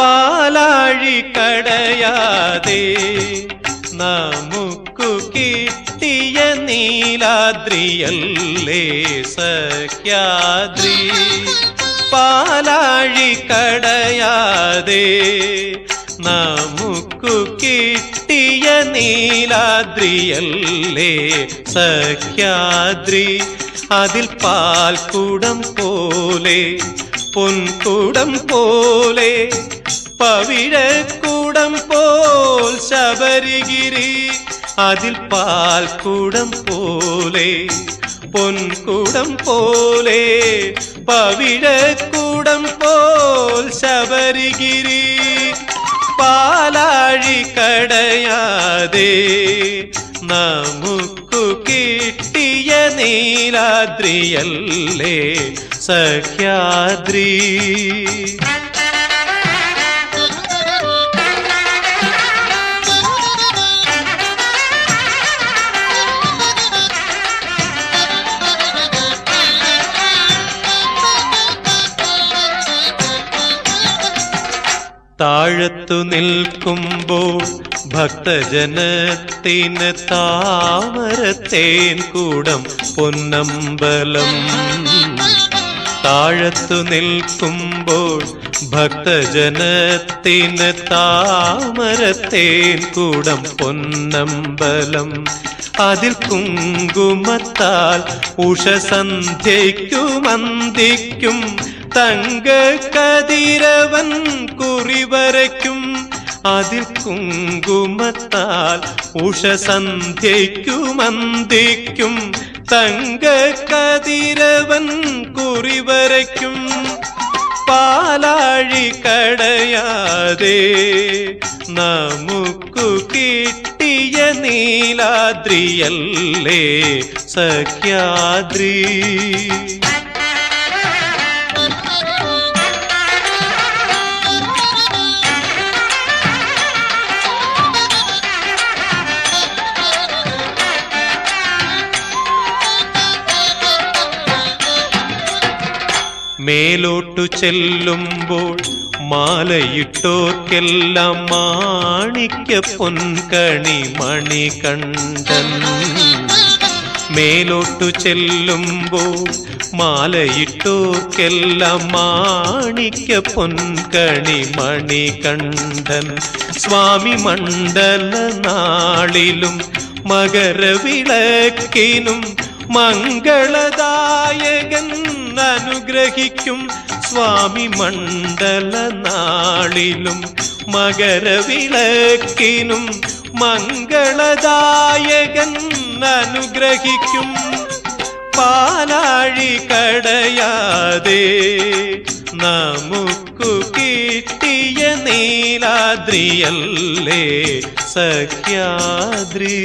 പാലാഴി കടയാതെ നമുക്കു കിട്ടിയ നീലാദ്രിയല്ലേ സഖ്യാദ്രി? പാലാഴി കടയാതെ നമുക്കു കിട്ടിയ നീലാദ്രിയല്ലേ സഖ്യാദ്രി? അതിൽ പാൽക്കുടം പോലെ പൊൻകുടം പോലെ പവിഴക്കുടം പോൽ ശബരിഗിരി അതിൽ പാൽക്കുടം പോലെ പൊൻകൂടം പോലെ പവിഴക്കുടം പോൽ ശബരിഗിരി. പാലാഴി കടയാതെ നമുക്കു കിട്ടിയ നീലാദ്രിയല്ലേ സഖ്യാദ്രി താഴത്തു നിൽക്കുമ്പോൾ ഭക്തജനത്തിന് താമരത്തേൻ കൂടം പൊന്നമ്പലം. താഴത്തു നിൽക്കുമ്പോൾ ഭക്തജനത്തിന് താമരത്തേൻ കൂടം പൊന്നമ്പലം. അതിൽ കുങ്കുമത്താൽ ഉഷസന്ധ്യയ്ക്കുമന്തിക്കും തങ്ക കതിരവൻ കുറിവരയ്ക്കും അതിൽ കുങ്കുമത്താൽ ഉഷസന്ധ്യയ്ക്കുമന്തിക്കും തങ്ക കതിരവൻ കുറിവരയ്ക്കും പാലാഴി കടയാതെ നമുക്കു കിട്ടിയ നീലാദ്രിയല്ലേ സഖ്യാദ്രി മേലോട്ടു ചെല്ലുമ്പോൾ മാലയിട്ടോർക്കെല്ലാം മാണിക്യ പൊൻകണി മണികണ്ഠൻ. മേലോട്ടു ചെല്ലുമ്പോൾ മാലയിട്ടോർക്കെല്ലാം മാണിക്യ പൊൻകണി മണികണ്ഠൻ. സ്വാമി മണ്ഡല നാളിലും മകരവിളക്കിനും മംഗളദായകൻ അനുഗ്രഹിക്കും സ്വാമി മണ്ഡല നാളിലും മകരവിളക്കിനും മംഗളദായകൻ അനുഗ്രഹിക്കും പാലാഴി കടയാതെ നമുക്കു കിട്ടിയ നീലാദ്രിയല്ലേ സഖ്യാദ്രി